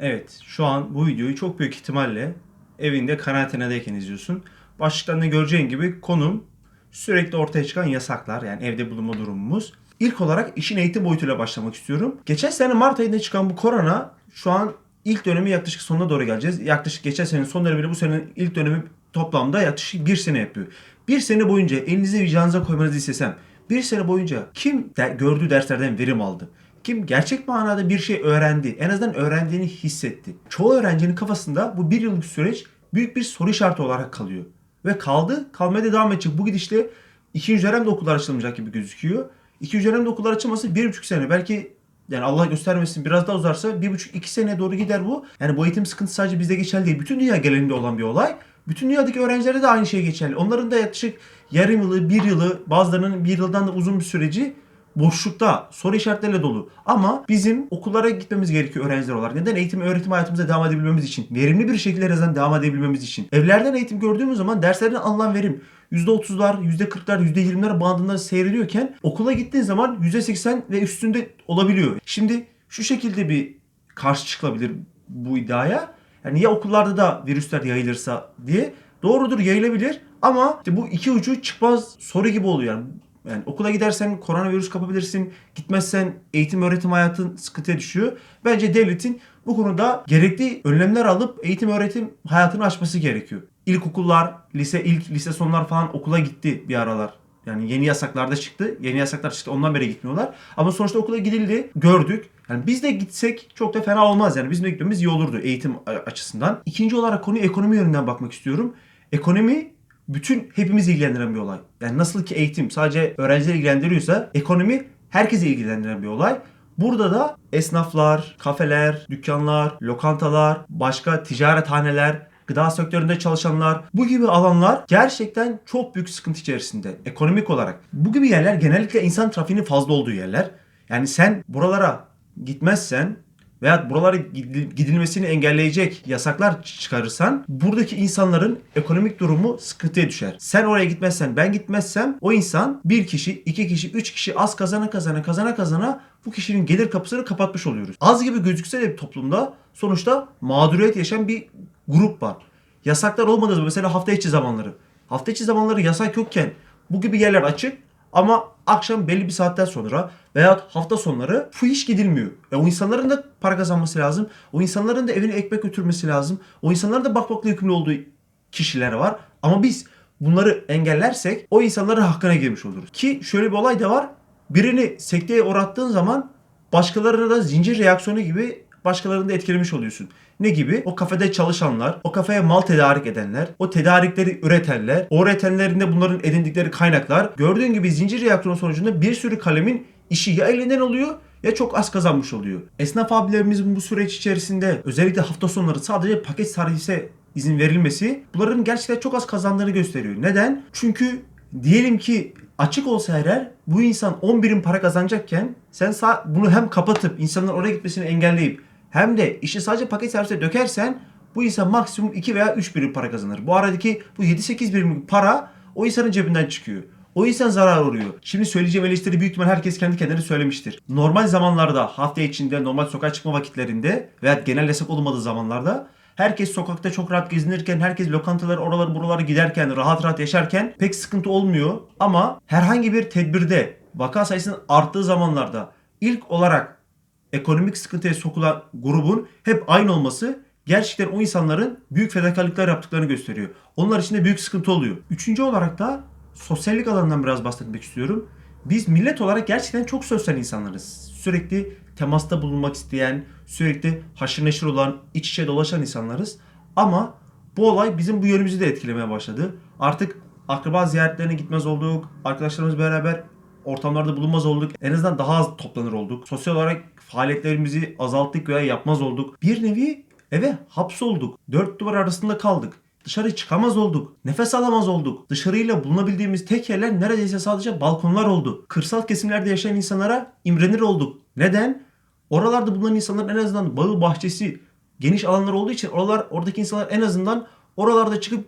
Evet, şu an bu videoyu çok büyük ihtimalle evinde karantinadayken izliyorsun. Başlıktan da göreceğin gibi konum sürekli ortaya çıkan yasaklar yani evde bulunma durumumuz. İlk olarak işin eğitim boyutuyla başlamak istiyorum. Geçen sene Mart ayında çıkan bu korona şu an ilk dönemi yaklaşık sonuna doğru geleceğiz. Yaklaşık geçen senenin son dönemiyle bu senenin ilk dönemi toplamda yaklaşık bir sene yapıyor. Bir sene boyunca elinize vicdanınıza koymanızı istesem bir sene boyunca kim de, gördüğü derslerden verim aldı? Kim gerçek manada bir şey öğrendi, en azından öğrendiğini hissetti. Çoğu öğrencinin kafasında bu bir yıllık süreç büyük bir soru işareti olarak kalıyor. Ve kaldı, kalmaya da devam edecek. Bu gidişle ikinci dönemde okullar açılmayacak gibi gözüküyor. İkinci dönemde okullar açılması bir buçuk sene. Belki yani Allah göstermesin biraz daha uzarsa bir buçuk iki seneye doğru gider bu. Yani bu eğitim sıkıntısı sadece bizde geçerli değil. Bütün dünya genelinde olan bir olay. Bütün dünyadaki öğrencilerde de aynı şey geçerli. Onların da yaklaşık yarım yılı, bir yılı, bazılarının bir yıldan da uzun bir süreci boşlukta, soru işaretleriyle dolu. Ama bizim okullara gitmemiz gerekiyor öğrenciler olarak. Neden? Eğitim öğretim hayatımıza devam edebilmemiz için. Verimli bir şekilde en devam edebilmemiz için. Evlerden eğitim gördüğümüz zaman derslerden alınan verim %30'lar, %40'lar, %20'ler bandında seyrediyorken okula gittiğin zaman %80 ve üstünde olabiliyor. Şimdi şu şekilde bir karşı çıkılabilir bu iddiaya. Yani ya okullarda da virüsler yayılırsa diye doğrudur yayılabilir ama işte bu iki ucu çıkmaz soru gibi oluyor. Yani yani okula gidersen koronavirüs kapabilirsin. Gitmezsen eğitim öğretim hayatın sıkıntıya düşüyor. Bence devletin bu konuda gerekli önlemler alıp eğitim öğretim hayatını açması gerekiyor. İlkokullar, lise ilk lise sonlar falan okula gitti bir aralar. Yani yeni yasaklarda çıktı. Yeni yasaklar çıktı. Ondan beri gitmiyorlar. Ama sonuçta okula gidildi. Gördük. Yani biz de gitsek çok da fena olmaz. Yani bizim de gitmemiz iyi olurdu eğitim açısından. İkinci olarak konuya ekonomi yönünden bakmak istiyorum. Ekonomi bütün hepimiz ilgilendiren bir olay. Yani nasıl ki eğitim sadece öğrencileri ilgilendiriyorsa ekonomi herkese ilgilendiren bir olay. Burada da esnaflar, kafeler, dükkanlar, lokantalar, başka ticarethaneler, gıda sektöründe çalışanlar bu gibi alanlar gerçekten çok büyük sıkıntı içerisinde ekonomik olarak. Bu gibi yerler genellikle insan trafiğinin fazla olduğu yerler. Yani sen buralara gitmezsen veya buralara gidilmesini engelleyecek yasaklar çıkarırsan buradaki insanların ekonomik durumu sıkıntıya düşer. Sen oraya gitmezsen ben gitmezsem o insan bir kişi, iki kişi, üç kişi az kazana kazana kazana kazana bu kişinin gelir kapısını kapatmış oluyoruz. Az gibi gözükse de bir toplumda sonuçta mağduriyet yaşayan bir grup var. Yasaklar olmadığı mesela hafta içi zamanları. Hafta içi zamanları yasak yokken bu gibi yerler açık ama akşam belli bir saatten sonra veya hafta sonları bu hiç gidilmiyor. E o insanların da para kazanması lazım. O insanların da evine ekmek götürmesi lazım. O insanların da bakmakla yükümlü olduğu kişiler var. Ama biz bunları engellersek o insanların hakkına girmiş oluruz. Ki şöyle bir olay da var. Birini sekteye uğrattığın zaman başkalarına da zincir reaksiyonu gibi başkalarını da etkilemiş oluyorsun. Ne gibi? O kafede çalışanlar, o kafeye mal tedarik edenler, o tedarikleri üretenler, o üretenlerin de bunların edindikleri kaynaklar. Gördüğün gibi zincir reaksiyonu sonucunda bir sürü kalemin işi ya elinden oluyor ya çok az kazanmış oluyor. Esnaf abilerimizin bu süreç içerisinde özellikle hafta sonları sadece paket servise izin verilmesi bunların gerçekten çok az kazandığını gösteriyor. Neden? Çünkü diyelim ki açık olsa her bu insan 10 birim para kazanacakken sen bunu hem kapatıp insanların oraya gitmesini engelleyip hem de işi sadece paket servise dökersen bu insan maksimum 2 veya 3 birim para kazanır. Bu aradaki bu 7-8 birim para o insanın cebinden çıkıyor. O insan zarar uğruyor. Şimdi söyleyeceğim eleştiri büyük ihtimal herkes kendi kendine söylemiştir. Normal zamanlarda hafta içinde normal sokağa çıkma vakitlerinde veya genel yasak olmadığı zamanlarda herkes sokakta çok rahat gezinirken, herkes lokantalar oraları buraları giderken, rahat rahat yaşarken pek sıkıntı olmuyor. Ama herhangi bir tedbirde vaka sayısının arttığı zamanlarda ilk olarak ekonomik sıkıntıya sokulan grubun hep aynı olması gerçekten o insanların büyük fedakarlıklar yaptıklarını gösteriyor. Onlar için de büyük sıkıntı oluyor. Üçüncü olarak da sosyallik alanından biraz bahsetmek istiyorum. Biz millet olarak gerçekten çok sosyal insanlarız. Sürekli temasta bulunmak isteyen, sürekli haşır neşir olan, iç içe dolaşan insanlarız. Ama bu olay bizim bu yönümüzü de etkilemeye başladı. Artık akraba ziyaretlerine gitmez olduk. Arkadaşlarımız beraber ortamlarda bulunmaz olduk. En azından daha az toplanır olduk. Sosyal olarak faaliyetlerimizi azalttık veya yapmaz olduk. Bir nevi eve hapsolduk. Dört duvar arasında kaldık. Dışarı çıkamaz olduk. Nefes alamaz olduk. Dışarıyla bulunabildiğimiz tek yerler neredeyse sadece balkonlar oldu. Kırsal kesimlerde yaşayan insanlara imrenir olduk. Neden? Oralarda bulunan insanların en azından bağı bahçesi geniş alanlar olduğu için oralar oradaki insanlar en azından oralarda çıkıp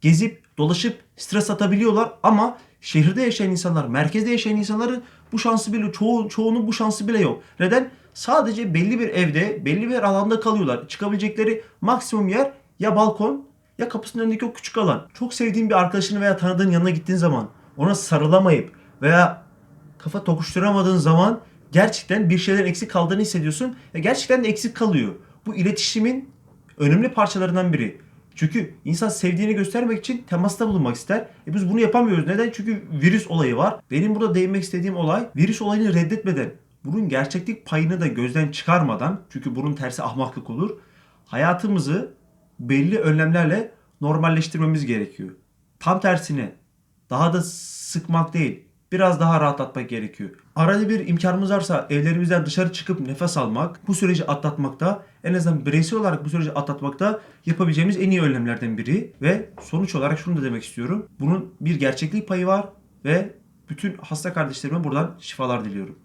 gezip dolaşıp stres atabiliyorlar ama şehirde yaşayan insanlar, merkezde yaşayan insanların bu şansı bile çoğu çoğunun bu şansı bile yok. Neden? sadece belli bir evde, belli bir alanda kalıyorlar. Çıkabilecekleri maksimum yer ya balkon ya kapısının önündeki o küçük alan. Çok sevdiğin bir arkadaşını veya tanıdığın yanına gittiğin zaman ona sarılamayıp veya kafa tokuşturamadığın zaman gerçekten bir şeylerin eksik kaldığını hissediyorsun. ve gerçekten de eksik kalıyor. Bu iletişimin önemli parçalarından biri. Çünkü insan sevdiğini göstermek için temasta bulunmak ister. E biz bunu yapamıyoruz. Neden? Çünkü virüs olayı var. Benim burada değinmek istediğim olay virüs olayını reddetmeden, bunun gerçeklik payını da gözden çıkarmadan, çünkü bunun tersi ahmaklık olur. Hayatımızı belli önlemlerle normalleştirmemiz gerekiyor. Tam tersine daha da sıkmak değil, biraz daha rahatlatmak gerekiyor. Arada bir imkanımız varsa evlerimizden dışarı çıkıp nefes almak, bu süreci atlatmakta, en azından bireysel olarak bu süreci atlatmakta yapabileceğimiz en iyi önlemlerden biri. Ve sonuç olarak şunu da demek istiyorum. Bunun bir gerçeklik payı var ve bütün hasta kardeşlerime buradan şifalar diliyorum.